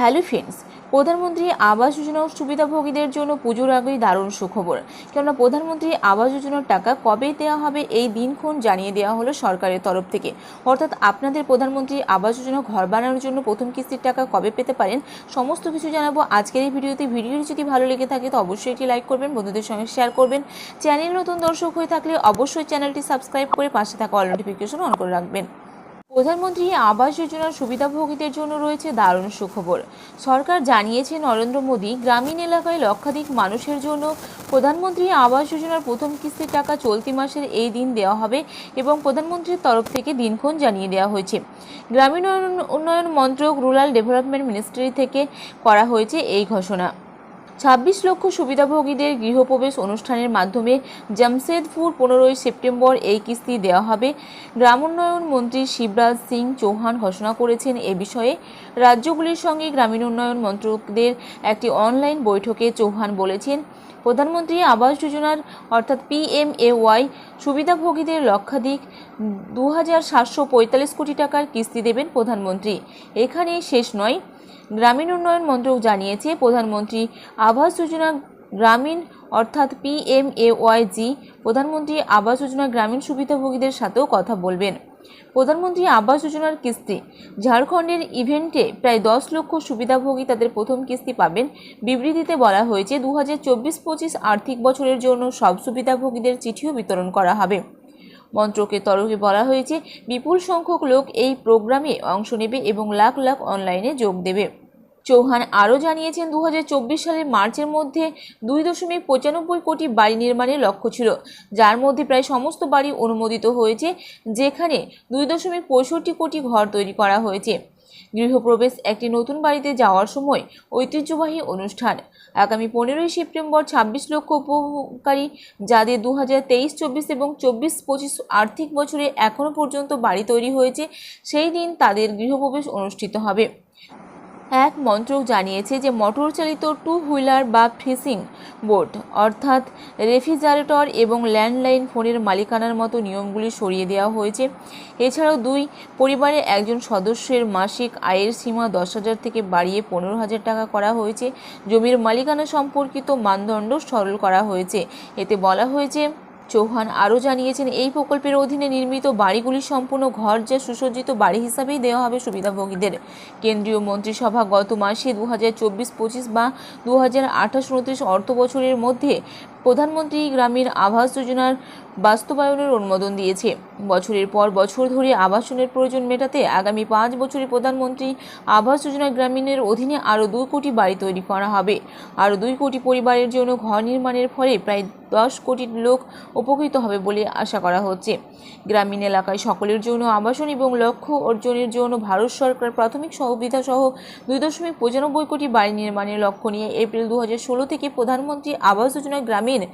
Hello friends, প্রধানমন্ত্রী আবাস যোজনার সুবিধাভোগীদের জন্য পুজোর আগেই দারুণ সুখবর। কেননা প্রধানমন্ত্রী আবাস যোজনার টাকা কবে দেওয়া হবে এই দিনক্ষণ জানিয়ে দেওয়া হলো সরকারের তরফ থেকে। অর্থাৎ আপনাদের প্রধানমন্ত্রী আবাস যোজনা ঘর বানানোর জন্য প্রথম কিস্তির টাকা কবে পেতে পারেন, সমস্ত কিছু জানাব আজকের এই ভিডিওতে। ভিডিওটি যদি ভালো লেগে থাকে তো অবশ্যই একটি লাইক করবেন, বন্ধুদের সঙ্গে শেয়ার করবেন। চ্যানেল নতুন দর্শক হয়ে থাকলে অবশ্যই চ্যানেলটি সাবস্ক্রাইব করে পাশে থাকা অল নোটিফিকেশন অন করে রাখবেন। প্রধানমন্ত্রী আবাস যোজনার সুবিধাভোগীদের জন্য রয়েছে দারুণ সুখবর। সরকার জানিয়েছে, নরেন্দ্র মোদী গ্রামীণ এলাকায় লক্ষাধিক মানুষের জন্য প্রধানমন্ত্রী আবাস যোজনার প্রথম কিস্তির টাকা চলতি মাসের এই দিন দেওয়া হবে এবং প্রধানমন্ত্রীর তরফ থেকে দিনক্ষণ জানিয়ে দেওয়া হয়েছে। গ্রামীণ উন্নয়ন- মন্ত্রক রুরাল ডেভেলপমেন্ট মিনিস্ট্রি থেকে করা হয়েছে এই ঘোষণা। ছাব্বিশ লক্ষ সুবিধাভোগীদের গৃহপ্রবেশ অনুষ্ঠানের মাধ্যমে জামশেদপুর পনেরোই সেপ্টেম্বর এই কিস্তি দেওয়া হবে। গ্রামোন্নয়ন মন্ত্রী শিবরাজ সিং চৌহান ঘোষণা করেছেন এ বিষয়ে। রাজ্যগুলির সঙ্গে গ্রামীণ উন্নয়ন মন্ত্রকদের একটি অনলাইন বৈঠকে চৌহান বলেছেন, প্রধানমন্ত্রী আবাস যোজনার অর্থাৎ পিএমএওয়াই সুবিধাভোগীদের লক্ষাধিক দু হাজার সাতশো পঁয়তাল্লিশ কোটি টাকার কিস্তি দেবেন প্রধানমন্ত্রী। এখানে শেষ নয়। গ্রামীণ উন্নয়ন মন্ত্রক জানিয়েছে, প্রধানমন্ত্রী আবাস যোজনা গ্রামীণ, অর্থাৎ পিএমএওয়াইজি প্রধানমন্ত্রী আবাস যোজনা গ্রামীণ সুবিধাভোগীদের সাথেও কথা বলবেন। প্রধানমন্ত্রী আবাস যোজনার কিস্তি, ঝাড়খণ্ডের ইভেন্টে প্রায় দশ লক্ষ সুবিধাভোগী তাদের প্রথম কিস্তি পাবেন। বিবৃতিতে বলা হয়েছে দু হাজার চব্বিশ পঁচিশ আর্থিক বছরের জন্য সব সুবিধাভোগীদের চিঠিও বিতরণ করা হবে। মন্ত্রকের তরফে বলা হয়েছে, বিপুল সংখ্যক লোক এই প্রোগ্রামে অংশ নেবে এবং লাখ লাখ অনলাইনে যোগ দেবে। চৌহান আরও জানিয়েছেন দু হাজার চব্বিশ সালের মার্চের মধ্যে দুই দশমিক পঁচানব্বই কোটি বাড়ি নির্মাণের লক্ষ্য ছিল, যার মধ্যে প্রায় সমস্ত বাড়ি অনুমোদিত হয়েছে, যেখানে দুই দশমিক পঁয়ষট্টি কোটি ঘর তৈরি করা হয়েছে। গৃহপ্রবেশ একটি নতুন বাড়িতে যাওয়ার সময় ঐতিহ্যবাহী অনুষ্ঠান। আগামী পনেরোই সেপ্টেম্বর ছাব্বিশ লক্ষ উপভোগকারী, যাদের দু হাজার তেইশ, চব্বিশ এবং চব্বিশ পঁচিশ আর্থিক বছরে এখনও পর্যন্ত বাড়ি তৈরি হয়েছে, সেই দিন তাদের গৃহপ্রবেশ অনুষ্ঠিত হবে। এক মন্ত্রক জানিয়েছে যে মোটর চালিত টু হুইলার বা ফিসিং বোট, অর্থাৎ রেফ্রিজারেটর এবং ল্যান্ডলাইন ফোনের মালিকানার মতো নিয়মগুলি সরিয়ে দেওয়া হয়েছে। এছাড়াও দুই, পরিবারের একজন সদস্যের মাসিক আয়ের সীমা দশ হাজার থেকে বাড়িয়ে পনেরো হাজার টাকা করা হয়েছে। জমির মালিকানা সম্পর্কিত মানদণ্ড সরল করা হয়েছে। এতে বলা হয়েছে চৌহান আরও জানিয়েছেন, এই প্রকল্পের অধীনে নির্মিত বাড়িগুলি সম্পূর্ণ ঘর যা সুসজ্জিত বাড়ি হিসাবেই দেওয়া হবে সুবিধাভোগীদের। কেন্দ্রীয় মন্ত্রিসভা গত মাসে দু হাজার চব্বিশ পঁচিশ বা দু হাজার আঠাশ উনত্রিশ অর্থ বছরের মধ্যে প্রধানমন্ত্রী গ্রামীণ আবাস যোজনার বাস্তবায়নের অনুমোদন দিয়েছে। বছরের পর বছর ধরে আবাসনের প্রয়োজন মেটাতে আগামী পাঁচ বছরে প্রধানমন্ত্রী আবাস যোজনা গ্রামীণের অধীনে আরও দুই কোটি বাড়ি তৈরি করা হবে। আরও দুই কোটি পরিবারের জন্য ঘর নির্মাণের ফলে প্রায় দশ কোটি লোক উপকৃত হবে বলে আশা করা হচ্ছে। গ্রামীণ এলাকায় সকলের জন্য আবাসন এবং লক্ষ্য অর্জনের জন্য ভারত সরকার প্রাথমিক সুবিধা সহ দুই দশমিক পঁচানব্বই কোটি বাড়ি নির্মাণের লক্ষ্য নিয়ে এপ্রিল দু হাজার ষোলো থেকে প্রধানমন্ত্রী আবাস যোজনা গ্রামীণ mean